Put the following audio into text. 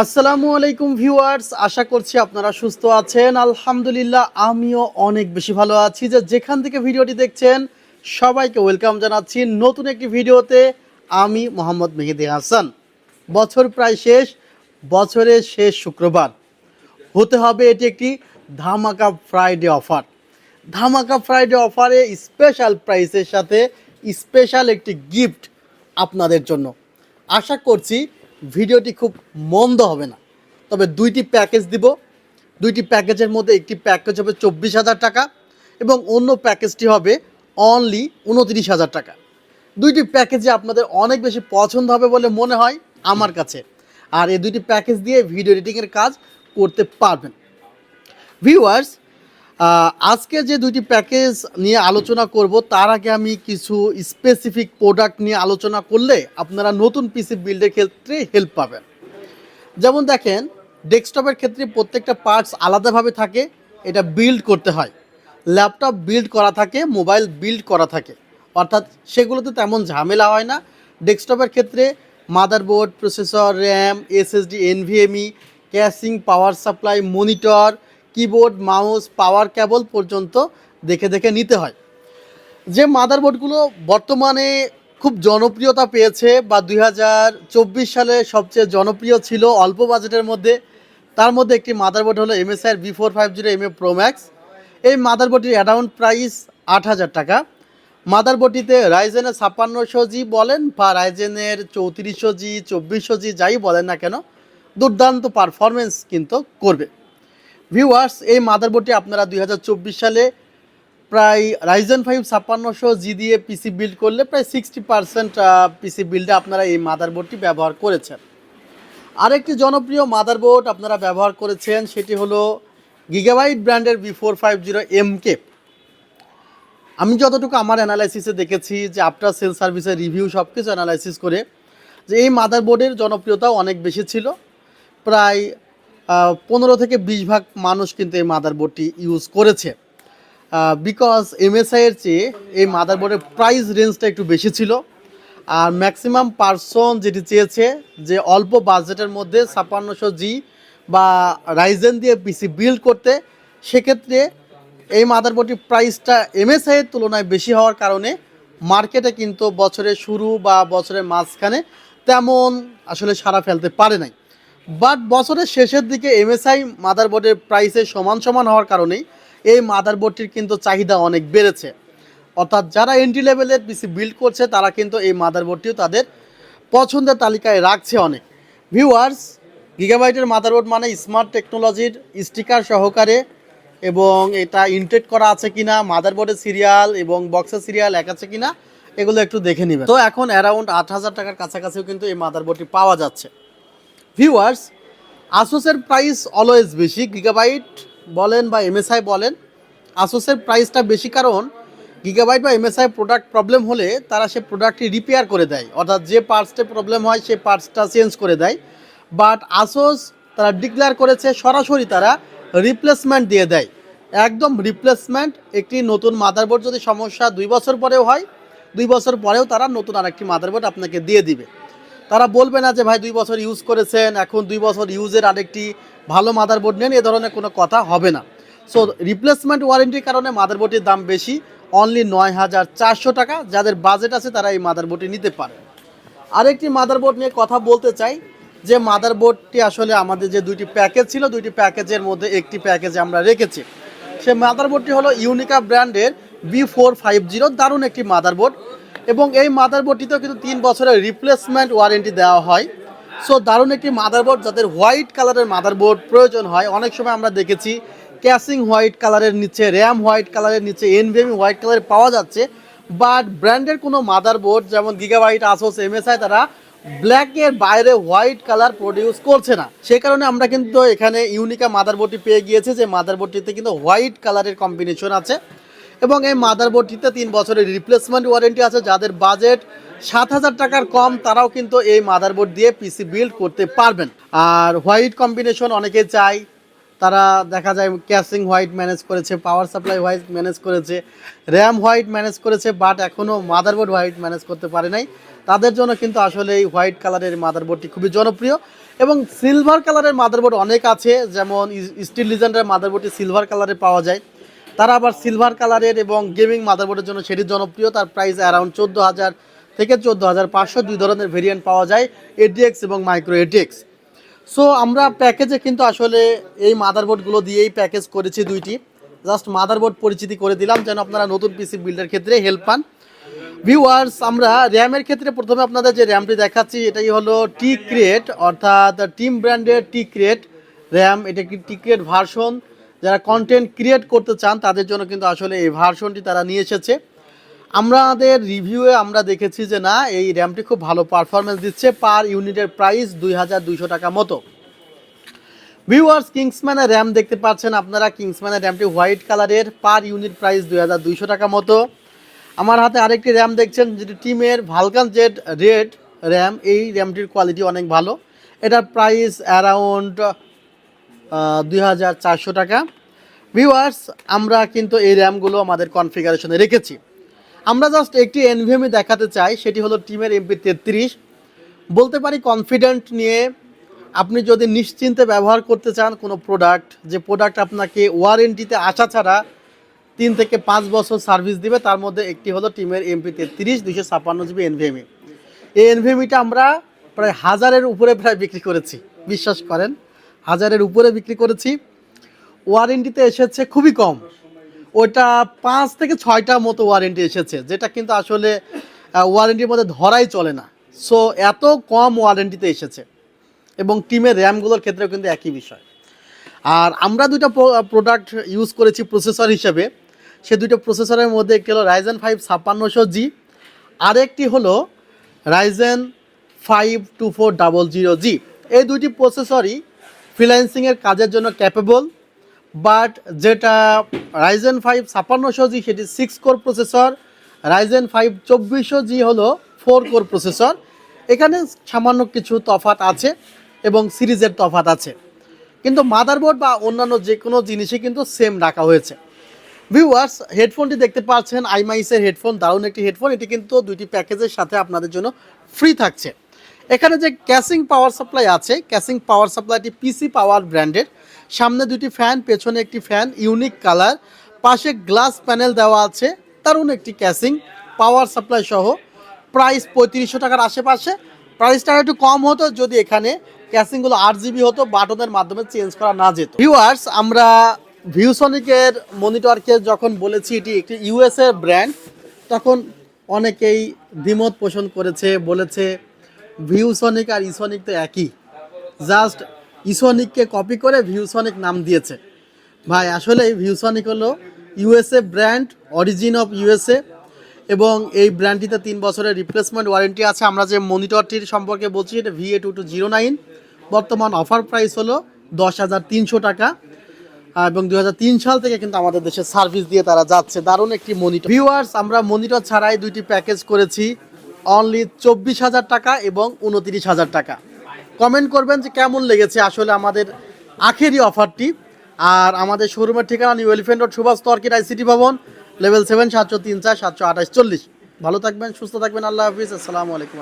আসসালামু আলাইকুম ভিউয়ার্স, আশা করছি আপনারা সুস্থ আছেন। আলহামদুলিল্লাহ, আমিও অনেক বেশি ভালো আছি। যে যেখান থেকে ভিডিওটি দেখছেন, সবাইকে ওয়েলকাম জানাচ্ছি নতুন একটি ভিডিওতে। আমি মোহাম্মদ মেহেদি হাসান। বছর প্রায় শেষ, বছরের শেষ শুক্রবার। হতে হবে এটি একটি ধামাকা ফ্রাইডে অফার ধামাকা ফ্রাইডে অফারে স্পেশাল প্রাইসের সাথে স্পেশাল একটি গিফট আপনাদের জন্য। আশা করছি ভিডিওটি খুব মন্দ হবে না। তবে দুইটি প্যাকেজ দিব। দুইটি প্যাকেজের মধ্যে একটি প্যাকেজ হবে চব্বিশ হাজার টাকা এবং অন্য প্যাকেজটি হবে অনলি উনত্রিশ হাজার টাকা। দুইটি প্যাকেজে আপনাদের অনেক বেশি পছন্দ হবে বলে মনে হয় আমার কাছে। আর এই দুইটি প্যাকেজ দিয়ে ভিডিও এডিটিংয়ের কাজ করতে পারবেন। ভিউয়ার্স আজকে যে দুইটি প্যাকেজ নিয়ে আলোচনা করব, তার আগে আমি কিছু স্পেসিফিক প্রোডাক্ট নিয়ে আলোচনা করলে আপনারা নতুন পিসি বিল্ডের ক্ষেত্রে হেল্প পাবেন। যেমন দেখেন, ডেস্কটপের ক্ষেত্রে প্রত্যেকটা পার্টস আলাদাভাবে থাকে, এটা বিল্ড করতে হয়। ল্যাপটপ বিল্ড করা থাকে মোবাইল বিল্ড করা থাকে। অর্থাৎ সেগুলোতে তেমন ঝামেলা হয় না। ডেস্কটপের ক্ষেত্রে motherboard processor RAM SSD NVMe casing power supply monitor keyboard mouse power cable পর্যন্ত দেখে দেখে নিতে হয়। যে মাদারবোর্ডগুলো বর্তমানে খুব জনপ্রিয়তা পেয়েছে বা দুই হাজার চব্বিশ সালে সবচেয়ে জনপ্রিয় ছিল অল্প বাজেটের মধ্যে, তার মধ্যে একটি মাদারবোর্ড হলো MSI B four five zero M A pro max এই মাদারবোর্ডটির অ্যারাউন্ড প্রাইস আট হাজার টাকা। মাদারবোর্ডটিতে রাইজেনের ছাপ্পান্নশো জি বলেন বা রাইজেনের চৌত্রিশশো জি, চব্বিশশো জি, যাই বলেন না কেন, দুর্দান্ত পারফরমেন্স কিন্তু করবে। ভিউয়ার্স এই মাদারবোর্ডটি আপনারা দুই হাজার চব্বিশ সালে প্রায় রাইজেন ফাইভ ছাপ্পান্নশো জি দিয়ে পিসি বিল্ড করলে প্রায় সিক্সটি পার্সেন্ট পিসি বিল্ডে আপনারা এই মাদারবোর্ডটি ব্যবহার করেছেন। আরেকটি জনপ্রিয় মাদারবোর্ড আপনারা ব্যবহার করেছেন সেটি হলো গিগাবাইট ব্র্যান্ডের B four five zero M K আমি যতটুকু আমার অ্যানালাইসিসে দেখেছি যে আফটার সেল সার্ভিসের রিভিউ সব কিছু অ্যানালাইসিস করে, যে এই মাদারবোর্ডের জনপ্রিয়তাও অনেক বেশি ছিল। প্রায় পনেরো থেকে বিশ ভাগ মানুষ কিন্তু এই মাদারবোর্ডটি ইউজ করেছে। বিকজ এমএসআইয়ের চেয়ে এই মাদারবোর্ডের প্রাইস রেঞ্জটা একটু বেশি ছিল। আর ম্যাক্সিমাম পার্সন যেটি চেয়েছে যে অল্প বাজেটের মধ্যে ছাপ্পান্নশো জি বা রাইজেন দিয়ে পিসি বিল্ড করতে, সেক্ষেত্রে এই মাদারবোর্ডটির প্রাইসটা এমএসআইয়ের তুলনায় বেশি হওয়ার কারণে মার্কেটে কিন্তু বছরের শুরু বা বছরের মাঝখানে তেমন আসলে সারা ফেলতে পারে নাই। বাট বছরের শেষের দিকে এমএসআই মাদারবোর্ডের প্রাইসে সমান সমান হওয়ার কারণেই এই মাদারবোর্ডটির কিন্তু চাহিদা অনেক বেড়েছে। অর্থাৎ যারা এন্ট্রি লেভেলের পিসি বিল্ড করছে, তারা কিন্তু এই মাদারবোর্ডটিও তাদের পছন্দের তালিকায় রাখছে অনেক। ভিউয়ার্স গিগাবাইটের মাদারবোর্ড মানে স্মার্ট টেকনোলজির স্টিকার সহকারে এবং এটা ইনটেট করা আছে কিনা মাদারবোর্ডের সিরিয়াল এবং বক্সের সিরিয়াল এক আছে কিনা, এগুলো একটু দেখে নেবেন। তো এখন অ্যারাউন্ড আট হাজার টাকার কাছাকাছিও কিন্তু এই মাদারবোর্ডটি পাওয়া যাচ্ছে। ভিউয়ার্স আসোসের প্রাইস অলওয়েজ বেশি গিগাবাইট বলেন বা এমএসআই বলেন। আসোসের প্রাইসটা বেশি কারণ গিগাবাইট বা এমএসআই প্রোডাক্ট প্রবলেম হলে তারা সে প্রোডাক্টটি রিপেয়ার করে দেয়। অর্থাৎ যে পার্টসটা প্রবলেম হয় সেই পার্টসটা চেঞ্জ করে দেয়। বাট আসোস তারা ডিক্লেয়ার করেছে, সরাসরি তারা রিপ্লেসমেন্ট দিয়ে দেয়। একদম রিপ্লেসমেন্ট একটি নতুন মাদারবোর্ড যদি সমস্যা দুই বছর পরেও হয়, দুই বছর পরেও তারা নতুন আরেকটি মাদারবোর্ড আপনাকে দিয়ে দিবে। তারা বলবে না যে, ভাই, দুই বছর ইউজ করেছেন, এখন দুই বছর ইউজের আরেকটি ভালো মাদারবোর্ড নেন। এ ধরনের কোনো কথা হবে না। সো রিপ্লেসমেন্ট ওয়ারেন্টির কারণে মাদারবোর্ডের দাম বেশি। অনলি নয় হাজার চারশো টাকা। যাদের বাজেট আছে, তারা এই মাদারবোর্ডটি নিতে পারে। আরেকটি মাদারবোর্ড নিয়ে কথা বলতে চাই, যে মাদারবোর্ডটি আসলে আমাদের যে দুইটি প্যাকেজ ছিল, দুইটি প্যাকেজের মধ্যে একটি প্যাকেজে আমরা রেখেছি। সে মাদারবোর্ডটি হলো ইউনিকা ব্র্যান্ডের বি ফোর ফাইভ জিরো দারুণ একটি মাদারবোর্ড এবং এই মাদারবোর্ডটিতেও কিন্তু তিন বছরের রিপ্লেসমেন্ট ওয়ারেন্টি দেওয়া হয়। সো দারুণ একটি মাদারবোর্ড যাদের হোয়াইট কালারের মাদারবোর্ড প্রয়োজন হয়। অনেক সময় আমরা দেখেছি, ক্যাসিং হোয়াইট কালারের নিচে, র্যাম হোয়াইট কালারের নিচে এনভিএমি হোয়াইট কালারের পাওয়া যাচ্ছে। বাট ব্র্যান্ডের কোনো মাদারবোর্ড যেমন গিগাবাইট আসোস এমএসআই তারা ব্ল্যাকের বাইরে হোয়াইট কালার প্রডিউস করছে না। সে কারণে আমরা কিন্তু এখানে ইউনিকা মাদারবোর্ডটি পেয়ে গিয়েছে, যে মাদারবোর্ডটিতে কিন্তু হোয়াইট কালারের কম্বিনেশন আছে। এবং এই মাদারবোর্ডটিতে তিন বছরের রিপ্লেসমেন্ট ওয়ারেন্টি আছে, যাদের বাজেট সাত হাজার টাকার কম, তারাও কিন্তু এই মাদারবোর্ড দিয়ে পিসি বিল্ড করতে পারবেন। আর হোয়াইট কম্বিনেশন অনেকে চাই তারা দেখা যায় ক্যাসিং হোয়াইট ম্যানেজ করেছে পাওয়ার সাপ্লাই হোয়াইট ম্যানেজ করেছে র্যাম হোয়াইট ম্যানেজ করেছে বাট এখনও মাদারবোর্ড হোয়াইট ম্যানেজ করতে পারে নাই। তাদের জন্য কিন্তু আসলে এই হোয়াইট কালারের মাদারবোর্ডটি খুবই জনপ্রিয়। এবং সিলভার কালারের মাদারবোর্ড অনেক আছে, যেমন স্টিল লিজেন্ডের মাদারবোর্ডটি সিলভার কালারে পাওয়া যায়। তারা আবার সিলভার কালারের এবং গেমিং মাদারবোর্ডের জন্য সেটি জনপ্রিয়। তার প্রাইস অ্যারাউন্ড চোদ্দ হাজার থেকে চোদ্দ হাজার পাঁচশো দুই ধরনের ভেরিয়েন্ট পাওয়া যায় এডিএক্স এবং মাইক্রো এডিএক্স সো আমরা প্যাকেজে কিন্তু আসলে এই মাদারবোর্ডগুলো দিয়েই প্যাকেজ করেছি দুইটি। জাস্ট মাদারবোর্ড পরিচিতি করে দিলাম যেন আপনারা নতুন পিসি বিল্ডের ক্ষেত্রে হেল্প পান। ভিউয়ার্স আমরা র্যামের ক্ষেত্রে প্রথমে আপনাদের যে র্যামটি দেখাচ্ছি, এটাই হলো টি ক্রিয়েট অর্থাৎ টিম ব্র্যান্ডের টি ক্রিয়েট র্যাম এটা কি টি ভার্সন যারা কন্টেন্ট ক্রিয়েট করতে চান, তাদের জন্য কিন্তু আসলে এই ভার্সনটি তারা নিয়ে এসেছে। আমাদের রিভিউয়ে আমরা দেখেছি যে না, এই র্যামটি খুব ভালো পারফরমেন্স দিচ্ছে পার ইউনিটের প্রাইস দুই হাজার দুইশো টাকা মতো। ভিউয়ার্স কিংসম্যানের র্যাম দেখতে পাচ্ছেন আপনারা। কিংসম্যানের র্যামটি হোয়াইট কালারের পার ইউনিট প্রাইস দুই হাজার দুইশো টাকা মতো। আমার হাতে আরেকটি র্যাম দেখছেন, যেটি টিমের ভালকান জেড রেড র্যাম এই র্যামটির কোয়ালিটি অনেক ভালো। এটার প্রাইস অ্যারাউন্ড দুই হাজার চারশো টাকা। ভিউয়ার্স আমরা কিন্তু এই র্যামগুলো আমাদের কনফিগারেশনে রেখেছি। আমরা জাস্ট একটি এনভিএমই দেখাতে চাই, সেটি হলো টিমের এমপি তেত্রিশ বলতে পারি কনফিডেন্ট নিয়ে আপনি যদি নিশ্চিন্তে ব্যবহার করতে চান কোনো প্রোডাক্ট যে প্রোডাক্ট আপনাকে ওয়ারেন্টিতে আসা ছাড়া তিন থেকে পাঁচ বছর সার্ভিস দিবে, তার মধ্যে একটি হলো টিমের এমপি তেত্রিশ দুশো ছাপ্পান্ন জিবি এনভিএমই এই এনভিএমিটা আমরা প্রায় হাজারের উপরে প্রায় বিক্রি করেছি, বিশ্বাস করেন। হাজারের উপরে বিক্রি করেছি। ওয়ারেন্টিতে এসেছে খুবই কম। ওটা পাঁচ থেকে ছয়টা মতো ওয়ারেন্টি এসেছে, যেটা কিন্তু আসলে ওয়ারেন্টির মধ্যে ধরাই চলে না। সো এত কম ওয়ারেন্টিতে এসেছে। এবং টিমের র্যামগুলোর ক্ষেত্রেও কিন্তু একই বিষয়। আর আমরা দুইটা প্রোডাক্ট ইউজ করেছি প্রসেসর হিসেবে। সে দুইটা প্রসেসরের মধ্যে একটি হলো রাইজেন ফাইভ ছাপ্পান্নশো জি আরেকটি হলো Ryzen five two four double zero G এই দুইটি প্রসেসরই ফ্রিল্যান্সিংয়ের কাজের জন্য ক্যাপেবল বাট যেটা রাইজেন ফাইভ ছাপ্পান্নশো জি সেটি six core processor Ryzen five চব্বিশশো জি হলো ফোর কোর প্রসেসর এখানে সামান্য কিছু তফাত আছে এবং সিরিজের তফাত আছে। কিন্তু মাদারবোর্ড বা অন্যান্য যে কোনো জিনিসই কিন্তু সেম রাখা হয়েছে। ভিউয়ার্স হেডফোনটি দেখতে পাচ্ছেন আইমাইসের হেডফোন দারুণ একটি হেডফোন এটি কিন্তু দুইটি প্যাকেজের সাথে আপনাদের জন্য ফ্রি থাকছে। এখানে যে ক্যাসিং পাওয়ার সাপ্লাই আছে ক্যাসিং পাওয়ার সাপ্লাইটি পিসি পাওয়ার ব্র্যান্ডের। সামনে দুটি ফ্যান, পেছনে একটি ফ্যান, ইউনিক কালার। পাশে গ্লাস প্যানেল দেওয়া আছে, দারুণ একটি ক্যাসিং পাওয়ার সাপ্লাই সহ। প্রাইস পঁয়ত্রিশশো টাকার আশেপাশে। প্রাইসটা একটু কম হতো যদি এখানে ক্যাসিংগুলো আট জিবি হতো, বাটনের মাধ্যমে চেঞ্জ করা না যেত। ভিউয়ার্স আমরা ভিউসনিকের মনিটরকে যখন বলেছি এটি একটি ইউএসএ ব্র্যান্ড তখন অনেকেই দ্বিমত পোষণ করেছে, বলেছে ভিউসনিক আর ইসনিক তো একই। জাস্ট ইসনিককে কপি করে ভিউসনিক নাম দিয়েছে। ভাই, আসলে ভিউসনিক হলো USA brand origin of USA এবং এই ব্র্যান্ডটিতে তিন বছরের রিপ্লেসমেন্ট ওয়ারেন্টি আছে। আমরা যে মনিটরটির সম্পর্কে বলছি, এটা VA two two zero nine বর্তমান অফার প্রাইস হলো দশ হাজার তিনশো টাকা। এবং দু হাজার তিন সাল থেকে কিন্তু আমাদের দেশে সার্ভিস দিয়ে তারা যাচ্ছে। দারুণ একটি মনিটর ভিউয়ার্স আমরা মনিটর ছাড়াই দুইটি প্যাকেজ করেছি। অনলি চব্বিশ হাজার টাকা এবং উনত্রিশ হাজার টাকা। কমেন্ট করবেন যে কেমন লেগেছে আসলে আমাদের আখেরি অফারটি। আর আমাদের শোরুমের ঠিকানা নিউ এলিফেন্ট রোড সুভাষ তর্কির আইসিটি ভবন লেভেল সেভেন সাতশো তিন চার, সাতশো আঠাশ, চল্লিশ। ভালো থাকবেন, সুস্থ থাকবেন, আল্লাহ হাফিজ, আসসালামু আলাইকুম।